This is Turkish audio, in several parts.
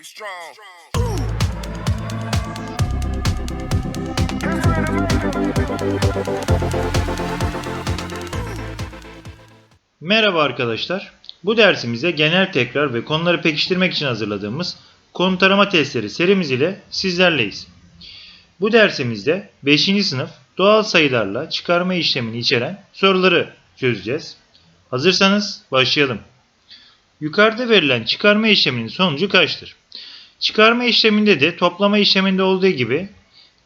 Get strong. Merhaba arkadaşlar. Bu dersimizde genel tekrar ve konuları pekiştirmek için hazırladığımız konu tarama testleri serimiz ile sizlerleyiz. Bu dersimizde 5. sınıf doğal sayılarla çıkarma işlemini içeren soruları çözeceğiz. Hazırsanız başlayalım. Yukarıda verilen çıkarma işleminin sonucu kaçtır? Çıkarma işleminde de toplama işleminde olduğu gibi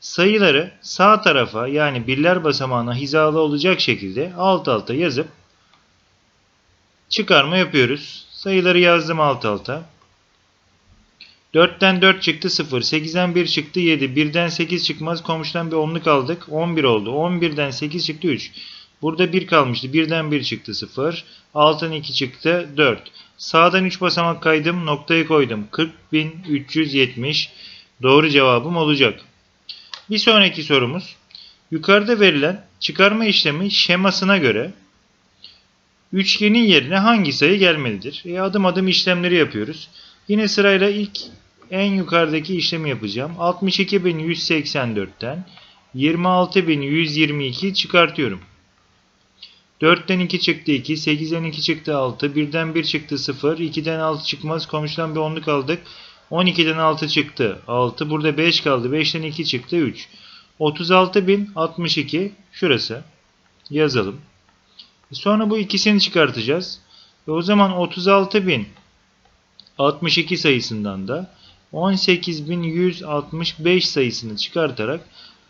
sayıları sağ tarafa yani birler basamağına hizalı olacak şekilde alt alta yazıp çıkarma yapıyoruz. Sayıları yazdım alt alta. 4'ten 4 çıktı 0. 8'den 1 çıktı 7. 1'den 8 çıkmaz. Komşudan bir onluk aldık. 11 oldu. 11'den 8 çıktı 3. Burada 1 kalmıştı. 1'den 1 çıktı 0. 6'dan 2 çıktı 4. Sağdan 3 basamak kaydım. Noktayı koydum. 40.370 doğru cevabım olacak. Bir sonraki sorumuz. Yukarıda verilen çıkarma işlemi şemasına göre Üçgenin yerine hangi sayı gelmelidir? E, adım adım işlemleri yapıyoruz. Yine sırayla ilk en yukarıdaki işlemi yapacağım. 62.184'ten 26.122 çıkartıyorum. 4'ten 2 çıktı 2, 8'den 2 çıktı 6, 1'den 1 çıktı 0, 2'den 6 çıkmaz, komşudan bir onluk aldık. 12'den 6 çıktı 6, burada 5 kaldı, 5'ten 2 çıktı 3. 36.062 şurası. Yazalım. Sonra bu ikisini çıkartacağız. Ve o zaman 36.062 sayısından da 18.165 sayısını çıkartarak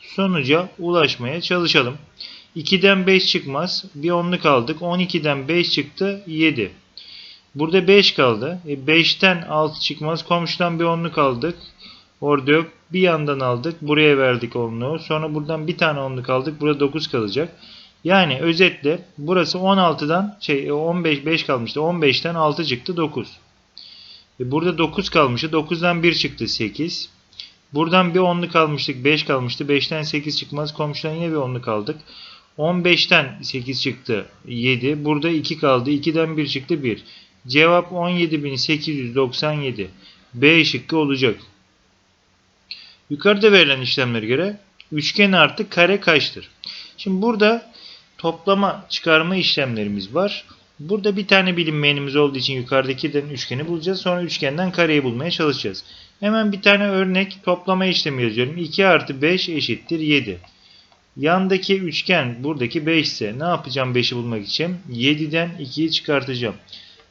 sonuca ulaşmaya çalışalım. 2'den 5 çıkmaz. Bir onluk aldık. 12'den 5 çıktı. 7. Burada 5 kaldı. E 5'ten 6 çıkmaz. Komşudan bir onluk aldık. Orada yok. Bir yandan aldık. Buraya verdik onluğu. Sonra buradan bir tane onluk aldık. Burada 9 kalacak. Yani özetle burası 16'dan şey 15 5 kalmıştı. 15'ten 6 çıktı 9. E burada 9 kalmıştı. 9'dan 1 çıktı 8. Buradan bir 10'luk kalmıştık. 5 kalmıştı. 5'ten 8 çıkmaz. Komşudan yine bir 10'luk aldık. 15'ten 8 çıktı 7. Burada 2 kaldı. 2'den 1 çıktı 1. Cevap 17.897. B şıkkı olacak. Yukarıda verilen işlemlere göre üçgen artı kare kaçtır? Şimdi burada toplama çıkarma işlemlerimiz var. Burada bir tane bilinmeyenimiz olduğu için yukarıdakilerin üçgeni bulacağız. Sonra üçgenden kareyi bulmaya çalışacağız. Hemen bir tane örnek toplama işlemi yazıyorum. 2 artı 5 eşittir 7. Yandaki üçgen buradaki 5 ise ne yapacağım 5'i bulmak için? 7'den 2'yi çıkartacağım.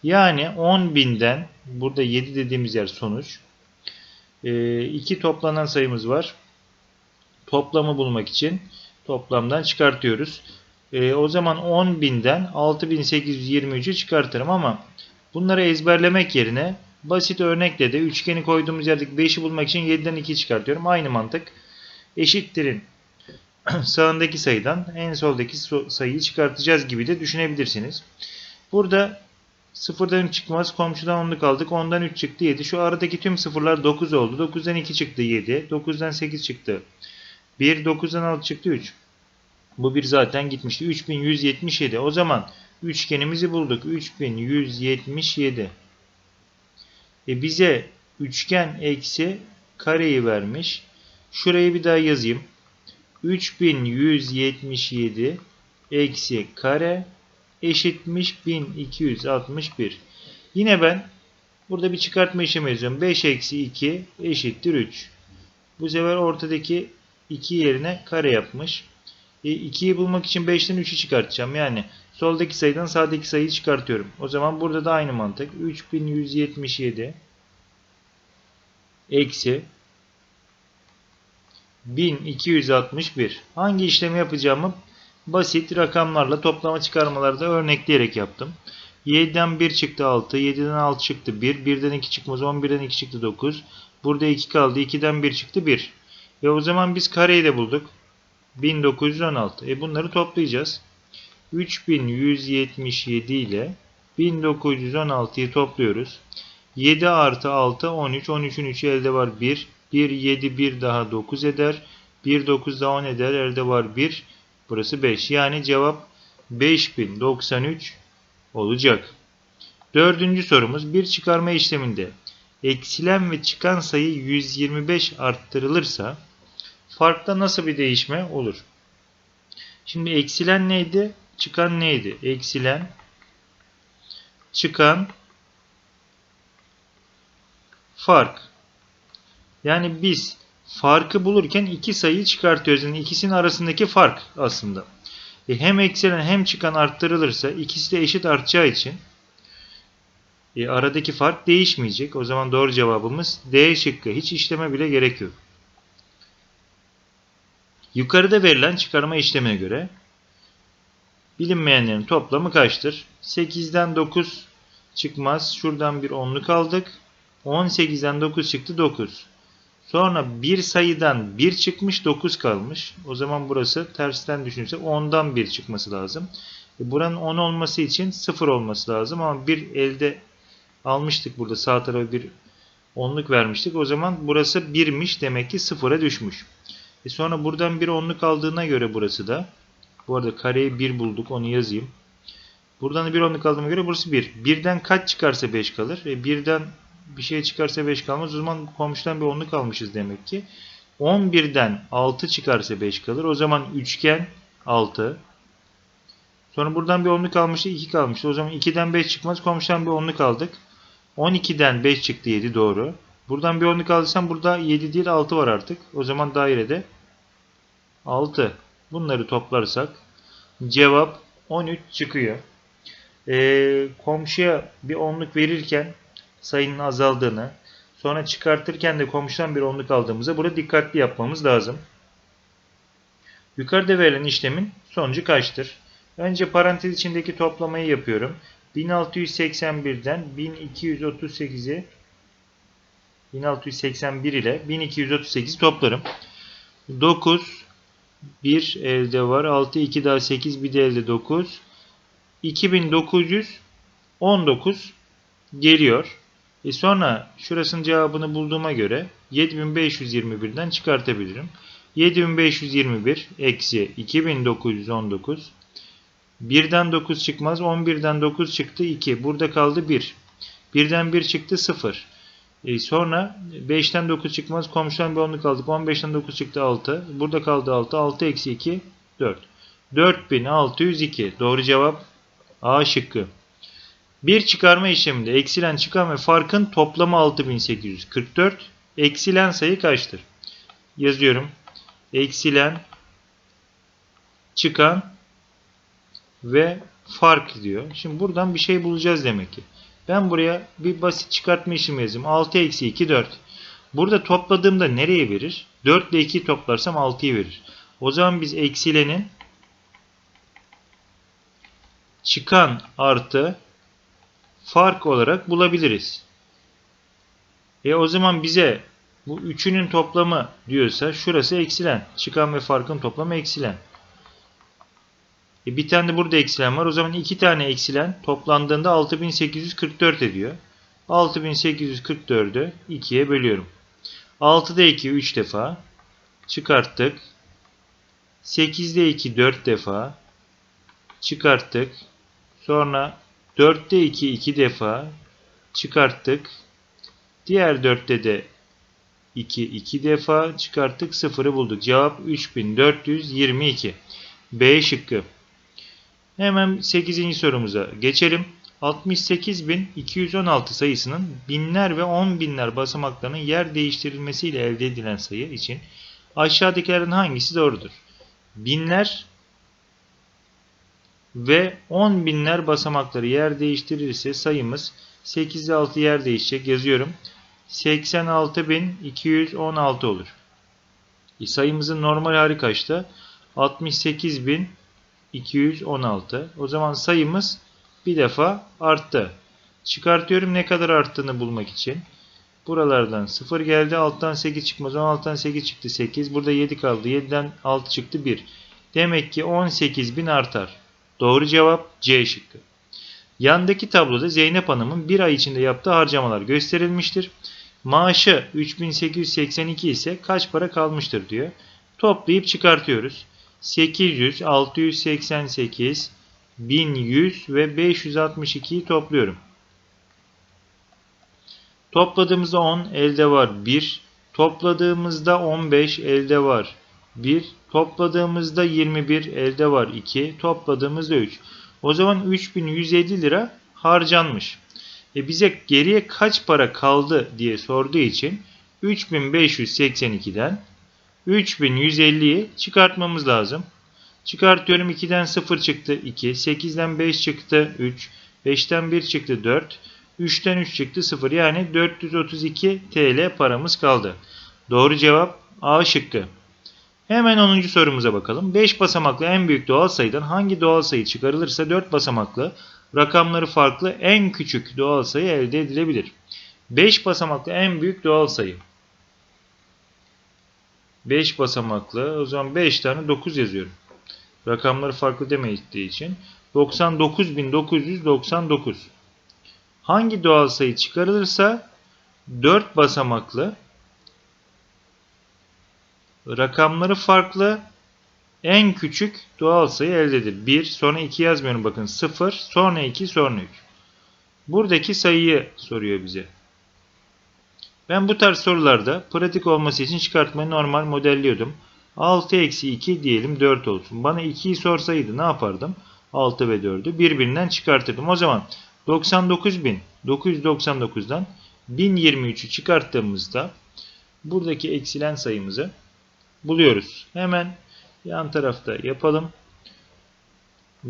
Yani 10.000'den burada 7 dediğimiz yer sonuç. 2 toplanan sayımız var. Toplamı bulmak için toplamdan çıkartıyoruz. E, o zaman 10.000'den 6.823'ü çıkartırım ama bunları ezberlemek yerine basit örnekle de üçgeni koyduğumuz yerdeki 5'i bulmak için 7'den 2 çıkartıyorum. Aynı mantık eşittirin sağındaki sayıdan en soldaki sayıyı çıkartacağız gibi de düşünebilirsiniz. Burada sıfırdan 3 çıkmaz. Komşudan 10'luk aldık. 10'dan 3 çıktı 7. Şu aradaki tüm sıfırlar 9 oldu. 9'dan 2 çıktı 7. 9'dan 8 çıktı. 1, 9'dan 6 çıktı 3. Bu bir zaten gitmişti. 3177. O zaman üçgenimizi bulduk. 3177. E bize üçgen eksi kareyi vermiş. Şurayı bir daha yazayım. 3177 eksi kare eşitmiş 1261. Yine ben burada bir çıkartma işlemi yazıyorum. 5 eksi 2 eşittir 3. Bu sefer ortadaki 2 yerine kare yapmış. E, 2'yi bulmak için 5'ten 3'ü çıkartacağım. Yani soldaki sayıdan sağdaki sayıyı çıkartıyorum. O zaman burada da aynı mantık. 3177 eksi 1261. Hangi işlemi yapacağımı basit rakamlarla toplama çıkarmalarda örnekleyerek yaptım. 7'den 1 çıktı 6, 7'den 6 çıktı 1, 1'den 2 çıkmaz, 11'den 2 çıktı 9. Burada 2 kaldı, 2'den 1 çıktı 1. Ve o zaman biz kareyi de bulduk. 1916. E bunları toplayacağız. 3177 ile 1916'yı topluyoruz. 7 artı 6 13. 13'ün 3'ü elde var 1. 1 7 1 daha 9 eder. 1 9 daha 10 eder. Elde var 1. Burası 5. Yani cevap 5093 olacak. Dördüncü sorumuz bir çıkarma işleminde eksilen ve çıkan sayı 125 arttırılırsa farkta nasıl bir değişme olur? Şimdi eksilen neydi? Çıkan neydi? Eksilen, çıkan, fark. Yani biz farkı bulurken iki sayıyı çıkartıyoruz. Yani ikisinin arasındaki fark aslında. E hem eksilen hem çıkan arttırılırsa ikisi de eşit artacağı için e aradaki fark değişmeyecek. O zaman doğru cevabımız D şıkkı. Hiç işleme bile gerek yok. Yukarıda verilen çıkarma işlemine göre bilinmeyenlerin toplamı kaçtır? 8'den 9 çıkmaz. Şuradan bir onluk aldık. 18'den 9 çıktı 9. Sonra bir sayıdan 1 çıkmış 9 kalmış. O zaman burası tersten düşünürse 10'dan 1 çıkması lazım. E buranın 10 olması için 0 olması lazım ama bir elde almıştık burada sağ tarafa bir onluk vermiştik. O zaman burası 1'miş demek ki 0'a düşmüş. E sonra buradan bir onluk aldığına göre burası da bu arada kareyi 1 bulduk onu yazayım. Buradan da bir onluk aldığıma göre burası 1. 1'den kaç çıkarsa 5 kalır. E 1'den bir şey çıkarsa 5 kalmaz. O zaman komşudan bir onluk almışız demek ki. 11'den 6 çıkarsa 5 kalır. O zaman üçgen 6. Sonra buradan bir onluk almıştı 2 kalmıştı. O zaman 2'den 5 çıkmaz. Komşudan bir onluk aldık. 12'den 5 çıktı 7 doğru. Buradan bir onluk aldıysam burada 7 değil 6 var artık. O zaman dairede 6. Bunları toplarsak cevap 13 çıkıyor. Ee, komşuya bir onluk verirken sayının azaldığını, sonra çıkartırken de komşudan bir onluk aldığımızda burada dikkatli yapmamız lazım. Yukarıda verilen işlemin sonucu kaçtır? Önce parantez içindeki toplamayı yapıyorum. 1681'den 1238'i 1681 ile 1238 toplarım. 9 1 elde var. 6 2 daha 8 bir de elde 9. 2919 geliyor. E sonra şurasının cevabını bulduğuma göre 7521'den çıkartabilirim. 7521 eksi 2919 1'den 9 çıkmaz. 11'den 9 çıktı 2. Burada kaldı 1. 1'den 1 çıktı 0. E sonra 5'ten 9 çıkmaz. Komşudan bir onluk aldık. 15'ten 9 çıktı 6. Burada kaldı 6. 6 eksi 2 4. 4602. Doğru cevap A şıkkı. Bir çıkarma işleminde eksilen çıkan ve farkın toplamı 6844. Eksilen sayı kaçtır? Yazıyorum. Eksilen çıkan ve fark diyor. Şimdi buradan bir şey bulacağız demek ki. Ben buraya bir basit çıkartma işlemi yazayım. 6 eksi 2 4. Burada topladığımda nereye verir? 4 ile 2'yi toplarsam 6'yı verir. O zaman biz eksilenin çıkan artı fark olarak bulabiliriz. E o zaman bize bu üçünün toplamı diyorsa şurası eksilen. Çıkan ve farkın toplamı eksilen. E bir tane de burada eksilen var. O zaman iki tane eksilen toplandığında 6844 ediyor. 6844'ü 2'ye bölüyorum. 6'da 2 3 defa çıkarttık. 8'de 2 4 defa çıkarttık. Sonra 4'te 2 2 defa çıkarttık. Diğer 4'te de 2 2 defa çıkarttık. 0'ı bulduk. Cevap 3422. B şıkkı. Hemen 8. sorumuza geçelim. 68.216 sayısının binler ve on binler basamaklarının yer değiştirilmesiyle elde edilen sayı için aşağıdakilerin hangisi doğrudur? Binler ve 10 binler basamakları yer değiştirirse sayımız 8 ile 6 yer değişecek. Yazıyorum. 86.216 olur. E, sayımızın normal hali kaçta? 68.216. O zaman sayımız bir defa arttı. Çıkartıyorum ne kadar arttığını bulmak için. Buralardan 0 geldi. Alttan 8 çıkmaz. 16'dan 8 çıktı 8. Burada 7 kaldı. 7'den 6 çıktı 1. Demek ki 18.000 artar. Doğru cevap C şıkkı. Yandaki tabloda Zeynep Hanım'ın bir ay içinde yaptığı harcamalar gösterilmiştir. Maaşı 3882 ise kaç para kalmıştır diyor. Toplayıp çıkartıyoruz. 800, 688, 1100 ve 562'yi topluyorum. Topladığımızda 10 elde var 1. Topladığımızda 15 elde var 1. Topladığımızda 21 elde var 2. Topladığımızda 3. O zaman 3150 lira harcanmış. E bize geriye kaç para kaldı diye sorduğu için 3582'den 3150'yi çıkartmamız lazım. Çıkartıyorum 2'den 0 çıktı 2, 8'den 5 çıktı 3, 5'ten 1 çıktı 4, 3'ten 3 çıktı 0 yani 432 TL paramız kaldı. Doğru cevap A şıkkı. Hemen 10. sorumuza bakalım. 5 basamaklı en büyük doğal sayıdan hangi doğal sayı çıkarılırsa 4 basamaklı rakamları farklı en küçük doğal sayı elde edilebilir. 5 basamaklı en büyük doğal sayı. 5 basamaklı o zaman 5 tane 9 yazıyorum. Rakamları farklı demediği için 99.999 Hangi doğal sayı çıkarılırsa 4 basamaklı rakamları farklı en küçük doğal sayı elde edilir. 1 sonra 2 yazmıyorum bakın 0 sonra 2 sonra 3. Buradaki sayıyı soruyor bize. Ben bu tarz sorularda pratik olması için çıkartmayı normal modelliyordum. 6 eksi 2 diyelim 4 olsun. Bana 2'yi sorsaydı ne yapardım? 6 ve 4'ü birbirinden çıkartırdım. O zaman 99.999'dan 1023'ü çıkarttığımızda buradaki eksilen sayımızı buluyoruz. Hemen yan tarafta yapalım.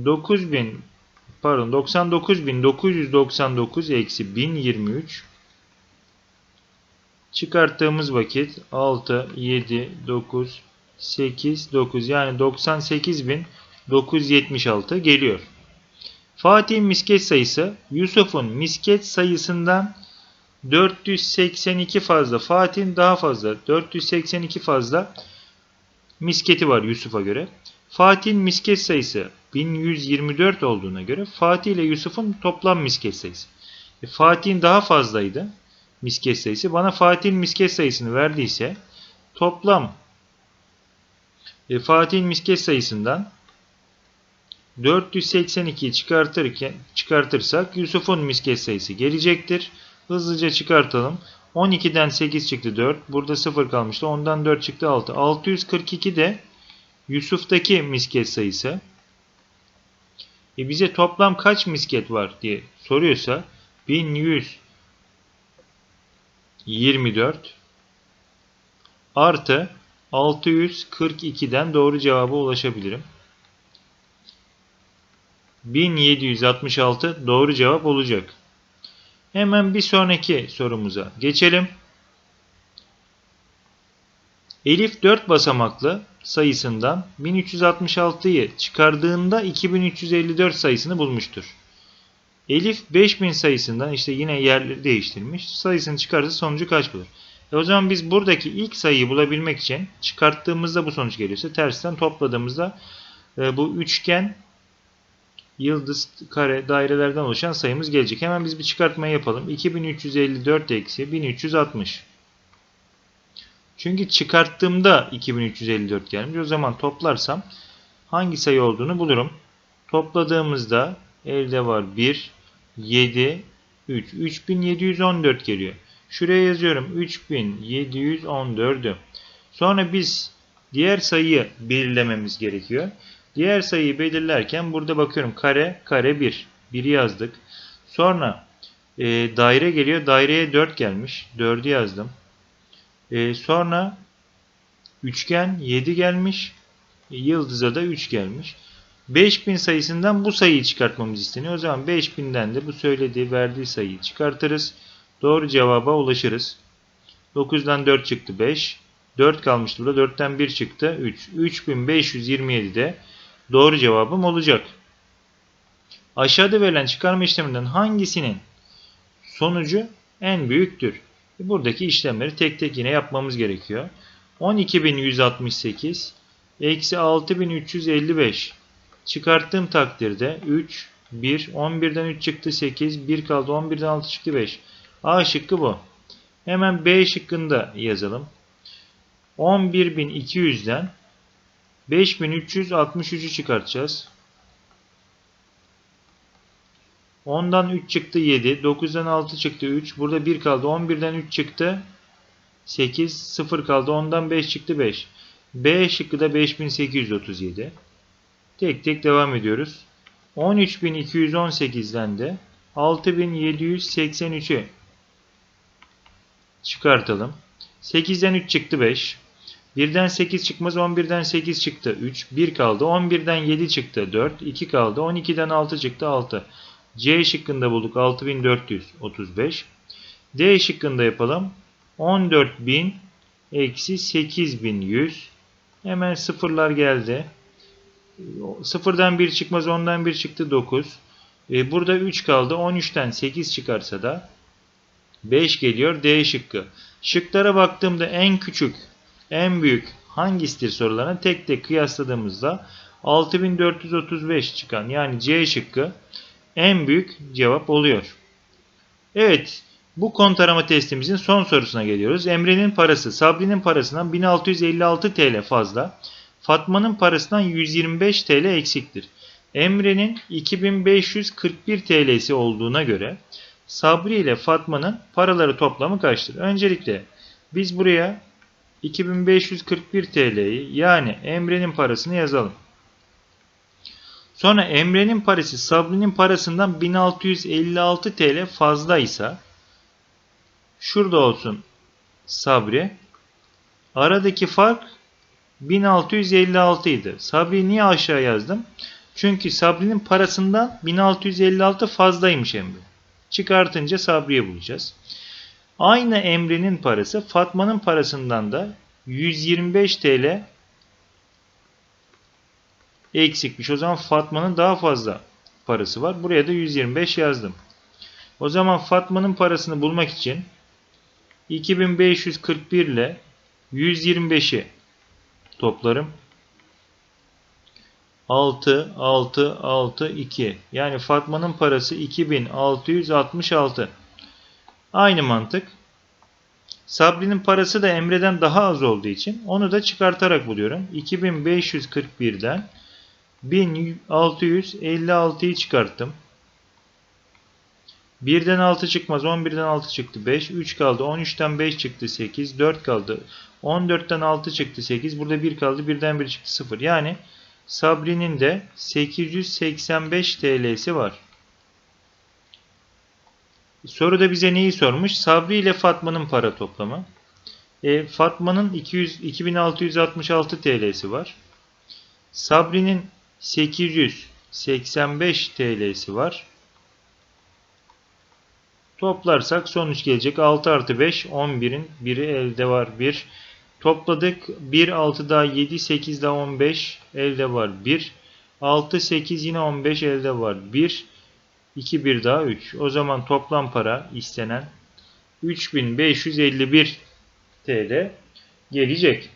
9000 pardon 99.999 eksi 1023 çıkarttığımız vakit 6, 7, 9, 8, 9 yani 98.976 geliyor. Fatih'in misket sayısı Yusuf'un misket sayısından 482 fazla. Fatih'in daha fazla. 482 fazla misketi var Yusuf'a göre. Fatih'in misket sayısı 1124 olduğuna göre Fatih ile Yusuf'un toplam misket sayısı. E, Fatih'in daha fazlaydı misket sayısı. Bana Fatih'in misket sayısını verdiyse toplam e, Fatih'in misket sayısından 482'yi çıkartırken çıkartırsak Yusuf'un misket sayısı gelecektir. Hızlıca çıkartalım. 12'den 8 çıktı 4. Burada 0 kalmıştı. Ondan 4 çıktı 6. 642 de Yusuf'taki misket sayısı. E bize toplam kaç misket var diye soruyorsa 1124 artı 642'den doğru cevaba ulaşabilirim. 1766 doğru cevap olacak. Hemen bir sonraki sorumuza geçelim. Elif 4 basamaklı sayısından 1366'yı çıkardığında 2354 sayısını bulmuştur. Elif 5000 sayısından işte yine yerleri değiştirmiş. Sayısını çıkarsa sonucu kaç bulur? E o zaman biz buradaki ilk sayıyı bulabilmek için çıkarttığımızda bu sonuç geliyorsa tersten topladığımızda e, bu üçgen yıldız, kare, dairelerden oluşan sayımız gelecek. Hemen biz bir çıkartma yapalım. 2354 eksi 1360. Çünkü çıkarttığımda 2354 gelmiş. O zaman toplarsam hangi sayı olduğunu bulurum. Topladığımızda elde var 1, 7, 3. 3714 geliyor. Şuraya yazıyorum 3714'ü. Sonra biz diğer sayıyı belirlememiz gerekiyor. Diğer sayıyı belirlerken burada bakıyorum kare kare 1. 1'i yazdık. Sonra e, daire geliyor. Daireye 4 gelmiş. 4'ü yazdım. E, sonra üçgen 7 gelmiş. E, yıldıza da 3 gelmiş. 5000 sayısından bu sayıyı çıkartmamız isteniyor. O zaman 5000'den de bu söylediği verdiği sayıyı çıkartırız. Doğru cevaba ulaşırız. 9'dan 4 çıktı 5. 4 kalmıştı burada. 4'ten 1 çıktı 3. 3527 de doğru cevabım olacak. Aşağıda verilen çıkarma işleminden hangisinin sonucu en büyüktür? Buradaki işlemleri tek tek yine yapmamız gerekiyor. 12.168 eksi 6.355 çıkarttığım takdirde 3, 1, 11'den 3 çıktı 8, 1 kaldı 11'den 6 çıktı 5. A şıkkı bu. Hemen B şıkkında yazalım. 11.200'den 5363'ü çıkartacağız. 10'dan 3 çıktı 7. 9'dan 6 çıktı 3. Burada 1 kaldı. 11'den 3 çıktı 8. 0 kaldı. 10'dan 5 çıktı 5. B şıkkı da 5837. Tek tek devam ediyoruz. 13218'den de 6783'ü çıkartalım. 8'den 3 çıktı 5. 1'den 8 çıkmaz 11'den 8 çıktı 3. 1 kaldı. 11'den 7 çıktı 4. 2 kaldı. 12'den 6 çıktı 6. C şıkkında bulduk 6435. D şıkkında yapalım. 14000 eksi 8100. Hemen sıfırlar geldi. Sıfırdan 1 çıkmaz 10'dan 1 çıktı 9. E, burada 3 kaldı. 13'ten 8 çıkarsa da 5 geliyor D şıkkı. Şıklara baktığımda en küçük, en büyük hangisidir sorularına tek tek kıyasladığımızda 6435 çıkan yani C şıkkı en büyük cevap oluyor. Evet bu kontarama testimizin son sorusuna geliyoruz. Emre'nin parası Sabri'nin parasından 1656 TL fazla. Fatma'nın parasından 125 TL eksiktir. Emre'nin 2541 TL'si olduğuna göre Sabri ile Fatma'nın paraları toplamı kaçtır? Öncelikle biz buraya 2541 TL'yi yani Emre'nin parasını yazalım. Sonra Emre'nin parası Sabri'nin parasından 1656 TL fazlaysa şurada olsun Sabri. Aradaki fark 1656 idi. Sabri niye aşağı yazdım? Çünkü Sabri'nin parasından 1656 fazlaymış Emre. Çıkartınca Sabri'yi bulacağız. Aynı Emre'nin parası Fatma'nın parasından da 125 TL eksikmiş. O zaman Fatma'nın daha fazla parası var. Buraya da 125 yazdım. O zaman Fatma'nın parasını bulmak için 2541 ile 125'i toplarım. 6, 6, 6, 2. Yani Fatma'nın parası 2666. Aynı mantık. Sabri'nin parası da Emre'den daha az olduğu için onu da çıkartarak buluyorum. 2541'den 1656'yı çıkarttım. 1'den 6 çıkmaz. 11'den 6 çıktı 5. 3 kaldı. 13'ten 5 çıktı 8. 4 kaldı. 14'ten 6 çıktı 8. Burada 1 kaldı. 1'den 1 çıktı 0. Yani Sabri'nin de 885 TL'si var. Soruda bize neyi sormuş? Sabri ile Fatma'nın para toplamı. E, Fatma'nın 200 2666 TL'si var. Sabri'nin 885 TL'si var. Toplarsak sonuç gelecek. 6 artı 5 11'in biri elde var 1. Topladık. 1 6 daha 7 8 daha 15 elde var 1. 6 8 yine 15 elde var 1. 2 1 daha 3. O zaman toplam para istenen 3551 TL gelecek.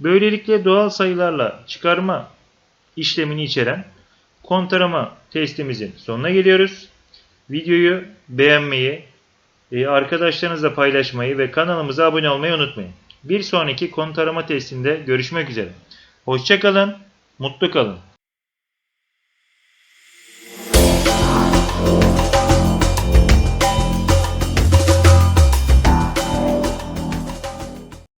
Böylelikle doğal sayılarla çıkarma işlemini içeren kontarama testimizin sonuna geliyoruz. Videoyu beğenmeyi, e, arkadaşlarınızla paylaşmayı ve kanalımıza abone olmayı unutmayın. Bir sonraki kontarama testinde görüşmek üzere. Hoşçakalın, mutlu kalın.